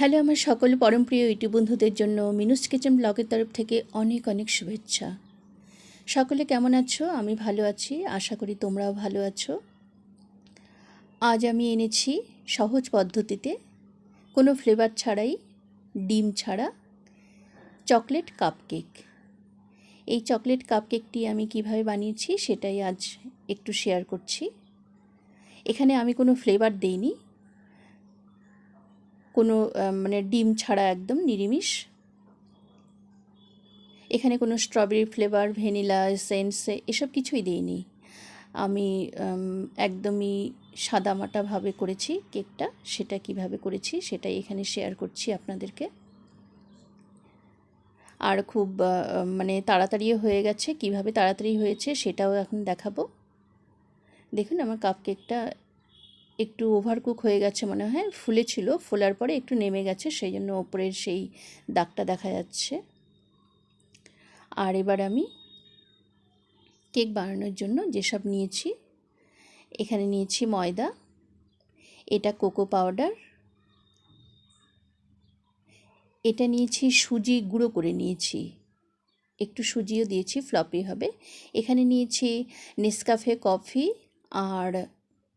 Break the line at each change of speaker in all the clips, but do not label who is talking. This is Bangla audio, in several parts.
হ্যালো, আমার সকল পরমপ্রিয় ইউটিউব বন্ধুদের জন্য মিনুস কিচেন ব্লগের তরফ থেকে অনেক অনেক শুভেচ্ছা। সকলে কেমন আছো? আমি ভালো আছি, আশা করি তোমরাও ভালো আছো। আজ আমি এনেছি সহজ পদ্ধতিতে কোনো ফ্লেভার ছাড়াই ডিম ছাড়া চকলেট কাপকেক এই চকলেট কাপকেকটি আমি কীভাবে বানিয়েছি সেটাই আজ একটু শেয়ার করছি। এখানে আমি কোনো ফ্লেভার দেইনি কোনো মানে ডিম ছাড়া একদম নিরামিষ। এখানে কোনো স্ট্রবেরি ফ্লেভার ভ্যানিলা এসেন্স এসব কিছুই দিইনি। আমি একদমই সাদামাটাভাবে করেছি কেকটা, সেটা কীভাবে করেছি সেটাই এখানে শেয়ার করছি আপনাদেরকে। আর খুব মানে তাড়াতাড়িও হয়ে গেছে, কীভাবে তাড়াতাড়ি হয়েছে সেটাও এখন দেখাবো। দেখুন আমার কাপ কেকটা একটু ওভারকুক হয়ে গেছে মনে হয়, ফুলেছিল, ফোলার পরে একটু নেমে গেছে সেই জন্য ওপরের সেই দাগটা দেখা যাচ্ছে। আর এবার আমি কেক বানানোর জন্য যেসব নিয়েছি, এখানে নিয়েছি ময়দা, এটা কোকো পাউডার, এটা নিয়েছি সুজি গুঁড়ো করে নিয়েছি। একটু সুজিও দিয়েছি, ফ্লপি হবে। এখানে নিয়েছি নেসকাফে কফি আর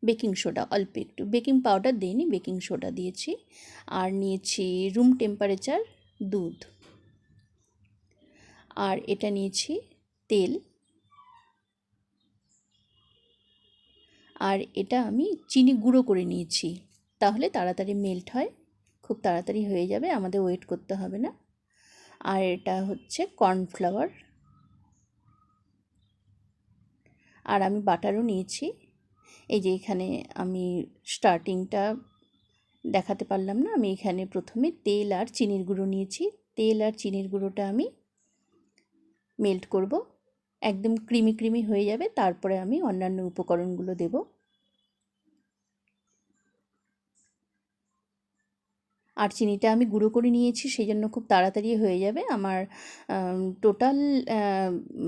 বেকিং সোডা, অল্প একটু। বেকিং পাউডার দিইনি, বেকিং সোডা দিয়েছি। আর নিয়েছি রুম টেম্পারেচার দুধ। আর এটা নিয়েছি তেল। আর এটা আমি চিনি গুঁড়ো করে নিয়েছি। তাহলে তাড়াতাড়ি মেল্ট হয়, খুব তাড়াতাড়ি হয়ে যাবে, আমাদের ওয়েট করতে হবে না। আর এটা হচ্ছে কর্নফ্লাওয়ার। আর আমি বাটারও নিয়েছি। এই যে এখানে আমি স্টার্টিংটা দেখাতে পারলাম না। আমি এখানে প্রথমে তেল আর চিনির গুঁড়ো নিয়েছি। তেল আর চিনির গুঁড়োটা আমি মেল্ট করব। একদম ক্রিমি ক্রিমি হয়ে যাবে। তারপরে আমি অন্যান্য উপকরণগুলো দেব। আর চিনিটা আমি গুঁড়ো করে নিয়েছি সেই জন্য খুব তাড়াতাড়ি হয়ে যাবে। আমার টোটাল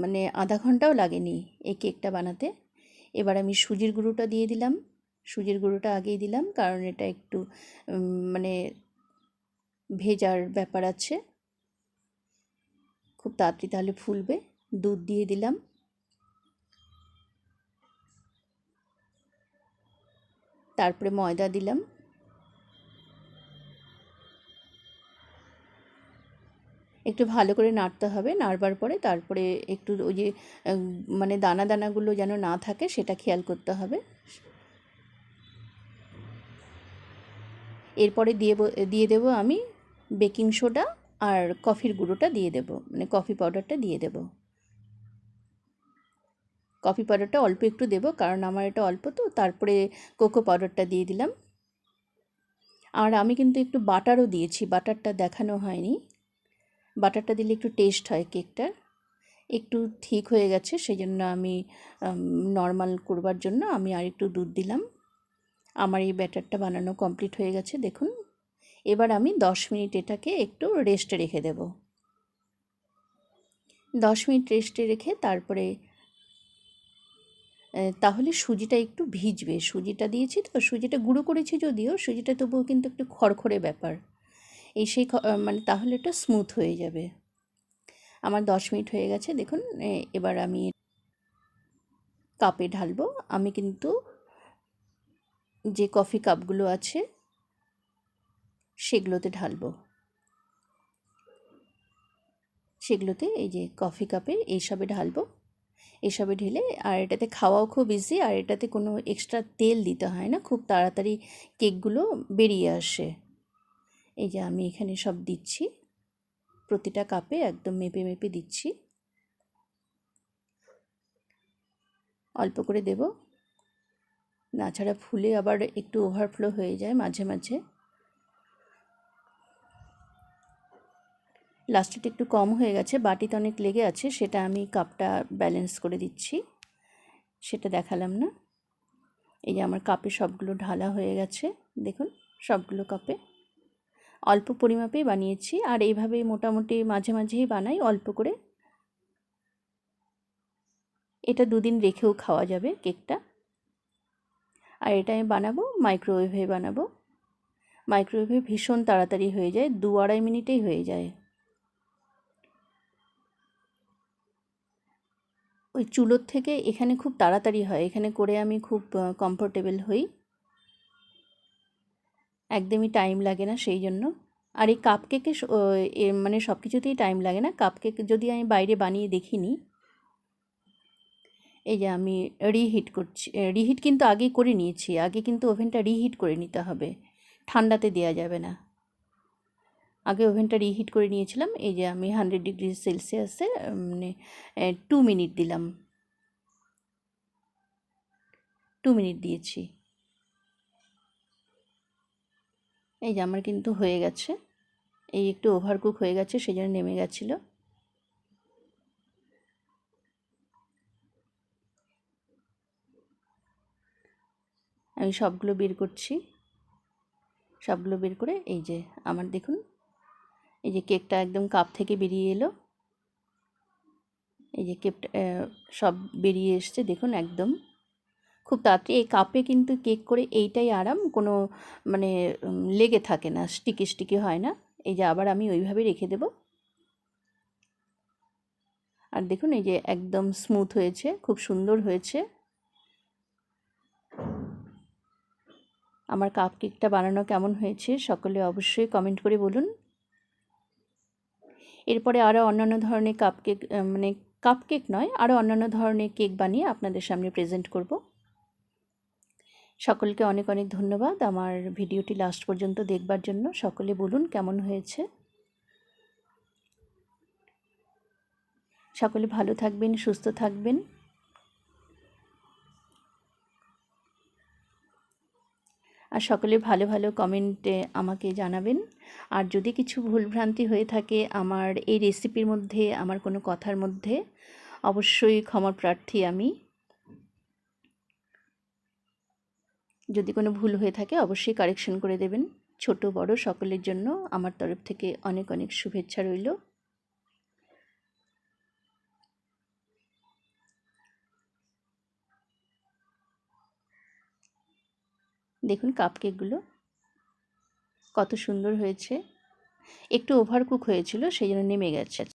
মানে আধা ঘন্টাও লাগেনি এই কেকটা বানাতে। এবার আমি সুজির গুঁড়োটা দিয়ে দিলাম। সুজির গুঁড়োটা আগেই দিলাম, কারণ এটা একটু মানে ভেজার ব্যাপার আছে। খুব তাড়াতাড়ি তাহলে ফুলবে। দুধ দিয়ে দিলাম। তারপরে ময়দা দিলাম। একটু ভালো করে নাড়তে হবে। নাড়বার পরে তারপরে একটু ওই যে মানে দানা দানাগুলো যেন না থাকে সেটা খেয়াল করতে হবে। এরপরে দিয়ে দিয়ে দেবো আমি বেকিং সোডা আর কফির গুঁড়োটা দিয়ে দেব মানে কফি পাউডারটা দিয়ে দেব। কফি পাউডারটা অল্প একটু দেবো কারণ আমার এটা অল্প তো, তারপরে কোকো পাউডারটা দিয়ে দিলাম। আর আমি কিন্তু একটু বাটারও দিয়েছি, বাটারটা দেখানো হয়নি। বাটারটা দিলে একটু টেস্ট হয় কেকটার একটু ঠিক হয়ে গেছে সেই জন্য আমি নর্মাল করবার জন্য আমি আর একটু দুধ দিলাম। আমার এই ব্যাটারটা বানানো কমপ্লিট হয়ে গেছে, দেখুন। এবার আমি দশ মিনিট এটাকে একটু রেস্টে রেখে দেব। দশ মিনিট রেস্টে রেখে তারপরে তাহলে সুজিটা একটু ভিজবে। সুজিটা দিয়েছি তো, সুজিটা গুঁড়ো করেছি যদিও, সুজিটা তবুও কিন্তু একটু খড়খড়ে ব্যাপার। এই সেই মানে তাহলে এটা স্মুথ হয়ে যাবে। আমার দশ মিনিট হয়ে গেছে, দেখুন এবার আমি কাপে ঢালবো। আমি কিন্তু যে কফি কাপগুলো আছে, সেগুলোতে ঢালবো। সেগুলোতে এই যে কফি কাপে এইসবে ঢালবো। এসবে ঢেলে, আর এটাতে খাওয়াও খুব ইজি আর এটাতে কোনো এক্সট্রা তেল দিতে হয় না, খুব তাড়াতাড়ি কেকগুলো বেরিয়ে আসে। এই যে আমি এখানে সব দিচ্ছি। প্রতিটা কাপে একদম মেপে মেপে দিচ্ছি। অল্প করে দেব। নাছাড়া ফুলে আবার একটু ওভারফ্লো হয়ে যায় মাঝে মাঝে। লাস্টেটা একটু কম হয়ে গেছে, বাটিতে অনেক লেগে আছে, সেটা আমি কাপটা ব্যালেন্স করে দিচ্ছি। সেটা দেখালাম না। এই যে আমার কাপে সবগুলো ঢালা হয়ে গেছে, দেখুন, সবগুলো কাপে। অল্প পরিমাপেই বানিয়েছি আর এইভাবেই মোটামুটি মাঝে মাঝেই বানাই, অল্প করে। এটা দুদিন রেখেও খাওয়া যাবে কেকটা। আর এটা আমি বানাবো মাইক্রোওয়েভে বানাবো। মাইক্রোওয়েভে ভীষণ তাড়াতাড়ি হয়ে যায়, দু আড়াই মিনিটেই হয়ে যায়। ওই চুলোর থেকে এখানে খুব তাড়াতাড়ি হয়, এখানে করে আমি খুব কমফোর্টেবল হই। একদমই টাইম লাগে না সেই জন্য। আর এই কাপ কেকে মানে সব কিছুতেই টাইম লাগে না। কাপ কেক যদি আমি বাইরে বানিয়ে দেখিনি, এই যে আমি রিহিট করছি রিহিট কিন্তু আগে করে নিয়েছি। আগে কিন্তু ওভেনটা রিহিট করে নিতে হবে। ঠান্ডাতে দেওয়া যাবে না। আগে ওভেনটা রিহিট করে নিয়েছিলাম। এই যে আমি হান্ড্রেড ডিগ্রি সেলসিয়াসে মানে টু মিনিট দিলাম। টু মিনিট দিয়েছি। এই যে আমার কিন্তু হয়ে গেছে। এই একটু ওভারকুক হয়ে গেছে সেই জন্য নেমে গেছিল। আমি সবগুলো বের করছি। সবগুলো বের করে এই যে আমার দেখুন, এই যে কেকটা একদম কাপ থেকে বেরিয়ে এলো। এই যে কেকটা সব বেরিয়ে এসছে, দেখুন একদম। খুব তাড়াতাড়ি এই কাপে কিন্তু কেক করে এইটাই আরাম, কোনো মানে লেগে থাকে না স্টিকি স্টিকি হয় না। এই যে আবার আমি ওইভাবে রেখে দেব। আর দেখুন এই যে একদম স্মুথ হয়েছে, খুব সুন্দর হয়েছে। আমার কাপ কেকটা বানানো কেমন হয়েছে সকলে অবশ্যই কমেন্ট করে বলুন। এরপরে আরও অন্যান্য ধরনের কাপ কেক মানে কাপ কেক নয় আরও অন্যান্য ধরনের কেক বানিয়ে আপনাদের সামনে প্রেজেন্ট করব। সকলকে অনেক অনেক ধন্যবাদ। আমার ভিডিওটি লাস্ট পর্যন্ত দেখবার জন্য সকলে বলুন কেমন হয়েছে। সকলে ভালো থাকবেন, সুস্থ থাকবেন। আর সকলে ভালো ভালো কমেন্টে আমাকে জানাবেন। আর যদি কিছু ভুলভ্রান্তি হয়ে থাকে আমার এই রেসিপির মধ্যে, আমার কোনো কথার মধ্যে, অবশ্যই ক্ষমা প্রার্থী আমি। যদি কোনো ভুল হয়ে থাকে অবশ্যই কারেকশন করে দেবেন। ছোট, বড় সকলের জন্য আমার তরফ থেকে অনেক অনেক শুভেচ্ছা রইল। দেখুন কাপকেকগুলো কত সুন্দর হয়েছে। একটু ওভারকুক হয়েছিল, সেই জন্য নেমে গেছে।